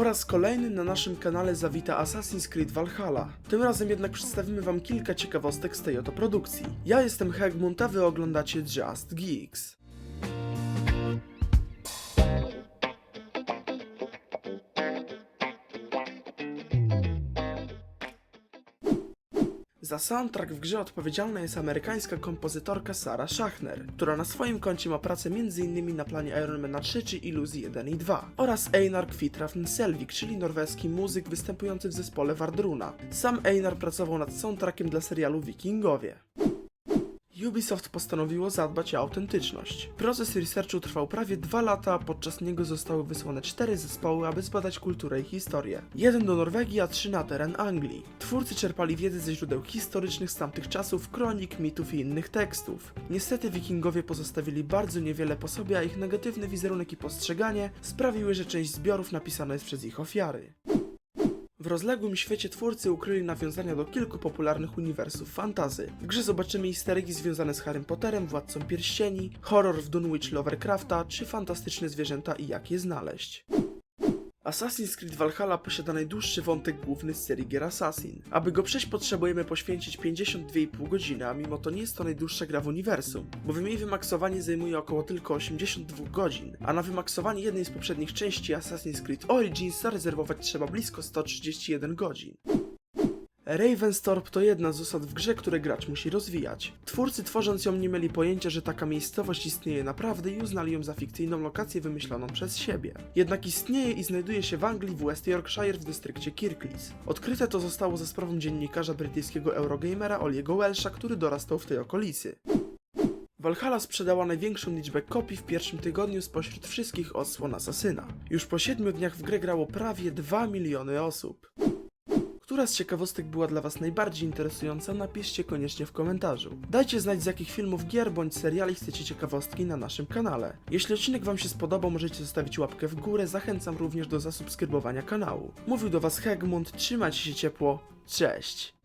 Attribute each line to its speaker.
Speaker 1: Po raz kolejny na naszym kanale zawita Assassin's Creed Valhalla. Tym razem jednak przedstawimy wam kilka ciekawostek z tej oto produkcji. Ja jestem Hegmund, a wy oglądacie Just Geeks. Za soundtrack w grze odpowiedzialna jest amerykańska kompozytorka Sarah Schachner, która na swoim koncie ma pracę m.in. na planie Ironmana 3 czy Iluzji 1 i 2 oraz Einar Kvitrafn Selvik, czyli norweski muzyk występujący w zespole Wardruna. Sam Einar pracował nad soundtrackiem dla serialu Wikingowie. Ubisoft postanowiło zadbać o autentyczność. Proces researchu trwał prawie dwa lata, podczas niego zostały wysłane cztery zespoły, aby zbadać kulturę i historię. Jeden do Norwegii, a trzy na teren Anglii. Twórcy czerpali wiedzę ze źródeł historycznych z tamtych czasów, kronik, mitów i innych tekstów. Niestety wikingowie pozostawili bardzo niewiele po sobie, a ich negatywny wizerunek i postrzeganie sprawiły, że część zbiorów napisana jest przez ich ofiary. W rozległym świecie twórcy ukryli nawiązania do kilku popularnych uniwersów fantazy. W grze zobaczymy histeryki związane z Harrym Potterem, Władcą Pierścieni, horror w Dunwich Lovecrafta, czy fantastyczne zwierzęta i jak je znaleźć. Assassin's Creed Valhalla posiada najdłuższy wątek główny z serii gier Assassin. Aby go przejść potrzebujemy poświęcić 52,5 godziny, a mimo to nie jest to najdłuższa gra w uniwersum, bowiem jej wymaksowanie zajmuje około tylko 82 godzin, a na wymaksowanie jednej z poprzednich części Assassin's Creed Origins zarezerwować trzeba blisko 131 godzin. Ravenstorp to jedna z zasad w grze, które gracz musi rozwijać. Twórcy tworząc ją nie mieli pojęcia, że taka miejscowość istnieje naprawdę i uznali ją za fikcyjną lokację wymyśloną przez siebie. Jednak istnieje i znajduje się w Anglii w West Yorkshire w dystrykcie Kirklees. Odkryte to zostało za sprawą dziennikarza brytyjskiego Eurogamera Oliego Welsha, który dorastał w tej okolicy. Valhalla sprzedała największą liczbę kopii w pierwszym tygodniu spośród wszystkich odsłon Asasyna. Już po 7 dniach w grę grało prawie 2 miliony osób. Która z ciekawostek była dla Was najbardziej interesująca, napiszcie koniecznie w komentarzu. Dajcie znać z jakich filmów, gier bądź seriali chcecie ciekawostki na naszym kanale. Jeśli odcinek Wam się spodobał, możecie zostawić łapkę w górę, zachęcam również do zasubskrybowania kanału. Mówił do Was Hegmund, trzymajcie się ciepło, cześć!